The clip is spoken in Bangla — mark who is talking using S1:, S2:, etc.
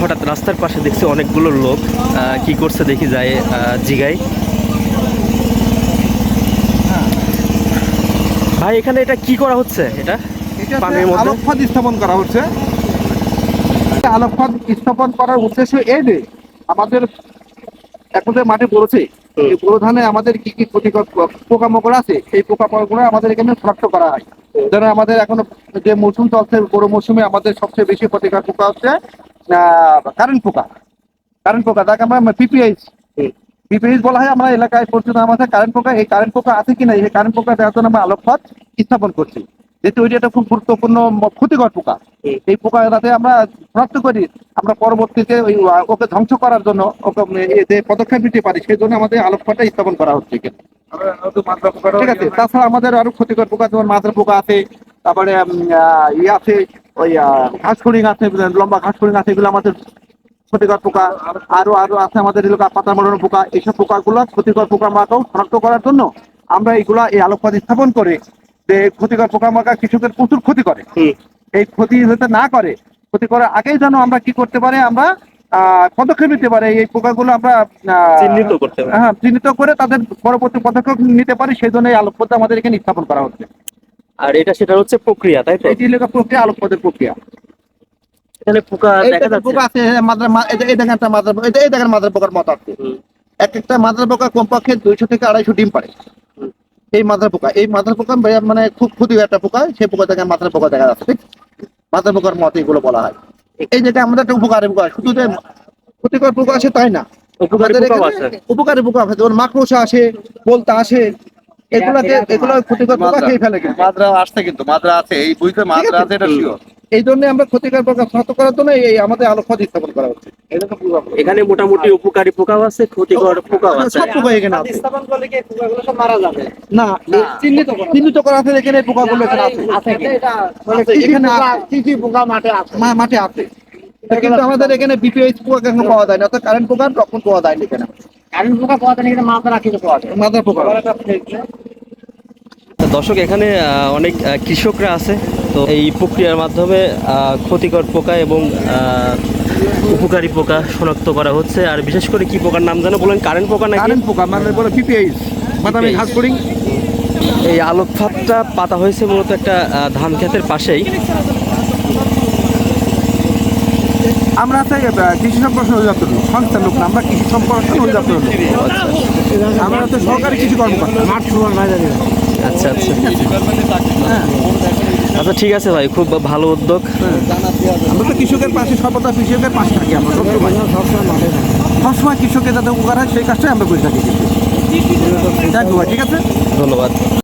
S1: হঠাৎ রাস্তার পাশে দেখছি অনেকগুলো লোক কি করছে দেখি যায় জিগাই। ভাই এখানে এটা কি করা হচ্ছে? এটা পানির মধ্যে?
S2: আলোকপাত স্থাপন করা হচ্ছে। আলোকপাত স্থাপন করার উদ্দেশ্য এই যে আমাদের এখন পড়েছে। এই ধানে আমাদের কি কি ক্ষতিকর পোকামাকড় আছে পোকামাকড় আমাদের এখানে শনাক্ত করা হয়। যেন আমাদের এখন যে মৌসুম চলছে বড় মৌসুমে আমাদের সবচেয়ে বেশি ক্ষতিকর পোকা হচ্ছে কারেন্ট পোকা কারেন্ট পোকা যাকে আমরা পিপিএইচ পিপিএইচ বলা হয়, আমরা এলাকায় পরিচিত আমাদের কারেন্ট পোকা এই কারেন্ট পোকা আছে কিনা, এই কারেন্ট পোকা দেওয়ার জন্য আমরা আলোকপাত স্থাপন করছি যেহেতু ওইটা একটা খুব গুরুত্বপূর্ণ ক্ষতিকর পোকা। এই পোকা যাতে আমরা শনাক্ত করি, আমরা পরবর্তীতে ওই ওকে ধ্বংস করার জন্য, ওকে পদক্ষেপ নিতে পারি, সেই জন্য আমাদের আলোকপাতটা স্থাপন করা হচ্ছে। ঠিক আছে তাছাড়া আমাদের আরও ক্ষতিকর পোকা যেমন মাথার পোকা আছে, তারপরে ইয়ে আছে ওই আহ, ঘাস ফড়িং আছে লম্বা ঘাস ফড়িং আছে এগুলো আমাদের ক্ষতিকর পোকা। আরও আরও আছে আমাদের এলাকা পাতা মরানো পোকা। এইসব পোকাগুলো ক্ষতিকর পোকামাকড় শনাক্ত করার জন্য আমরা এইগুলা এই আলোকপাত স্থাপন করে যে ক্ষতিকর পোকামাকড় কৃষকের প্রচুর ক্ষতি করে। এই ক্ষতি যাতে না করে ক্ষতি করার আগেই যেন আমরা কি করতে পারি আমরা আহ, পদক্ষেপ নিতে পারি। এই পোকাগুলো আমরা
S1: চিহ্নিত করতে
S2: হ্যাঁ চিহ্নিত করে তাদের পরবর্তী পদক্ষেপ নিতে পারি। সেই জন্য এই আলোকপথ আমাদের এখানে স্থাপন করা হচ্ছে।
S1: আর এটা সেটা হচ্ছে প্রক্রিয়া তাই তো?
S2: এটি এলাকা প্রক্রিয়া আলোকপথের প্রক্রিয়া।
S1: এখানে পোকা দেখা যাচ্ছে
S2: পোকা আছে হ্যাঁ, মাদ্রা এই এই দেখেন একটা মাদ্রা এই যে- এই দেখেন মাদ্রা পোকার মত আছে। এক একটা মাদ্রা পোকা কমপক্ষে দুইশো থেকে আড়াইশো ডিম পারে। এই মাদ্রা পোকা এই মাদ্রা পোকা মানে খুব ক্ষতি একটা পোকা সেই পোকা থেকে মাদ্রা পোকা দেখা যাচ্ছে ঠিক? মাদ্রা পোকার মত এগুলো বলা হয়। এই যেটা আমাদের একটা উপকারী পোকা শুধু যে ক্ষতিকর পোকা আছে তাই না।
S1: উপকারী
S2: এখানে
S1: আছে।
S2: উপকারী পোকা আছে যেমন মাকড়সা আসে বলতা আসে এগুলাকে এগুলো ক্ষতিকর পোকা খেয়ে ফেলে কিন্তু।
S3: মাদ্রা আসছে কিন্তু মাদ্রা আছে এই বুঝতে মাদ্রা আছে এটা শিওর
S2: এই জন্য আমরা ক্ষতিকর পোকা শনাক্ত করার জন্য এই আমাদের স্থাপন করা হচ্ছে।
S1: এখানে মোটামুটি উপকারী পোকাও আছে ক্ষতিকর পোকাও আছে।
S2: সব পোকা এখানে আছে।
S4: স্থাপন করলে কি পোকাগুলো সব মারা যাবে?
S2: না চিহ্নিত করা চিহ্নিত করা আছে এখানে এই পোকাগুলো এখানে আছে।
S4: মানে
S2: এখানে
S4: কি কি পোকা মাঠে আছে?
S2: মা- মাঠে আছে। কিন্তু আমাদের এখানে বিপিএইচ পোকা এখনও পাওয়া যায় না অর্থাৎ কারেন্ট পোকা তখন পাওয়া যায় না এখানে।
S4: কারেন্ট পোকা পাওয়া যায় না কিন্তু পাওয়া যায়
S2: মাদার পোকা
S1: দর্শক এখানে অনেক কৃষকরা আছে। তো এই প্রক্রিয়ার মাধ্যমে ক্ষতিকর পোকা এবং উপকারী পোকা শনাক্ত করা হচ্ছে। আর বিশেষ করে কি পোকার নাম জানো বলেন? কারেন্ট পোকা না
S2: কারেন্ট পোকা মানে বলে বিপিএইচ বাদামি ঘাস করি
S1: এই আলোক ফাঁদটা পাতা হয়েছে মূলত একটা ধান ক্ষেতের পাশেই।
S2: আমরা চাই কৃষি সম্প্রসারণ অধিদপ্তর সংস্থার লোক না আমরা কৃষি সম্প্রসারণ অধিদপ্তর লোক। আমরা তো সরকারি কৃষি কর্মকর্তা।
S4: মাঠ
S1: আচ্ছা আচ্ছা। আচ্ছা ঠিক আছে ভাই খুব ভালো উদ্যোগ।
S2: আমরা তো কৃষকের পাশে সর্বদা কৃষকের পাশে থাকি আমরা সবসময়।
S4: সবসময়
S2: কৃষকের যাতে উপকার হয় সেই কাজটাই আমরা করে থাকি। ঠিক আছে?
S1: ধন্যবাদ।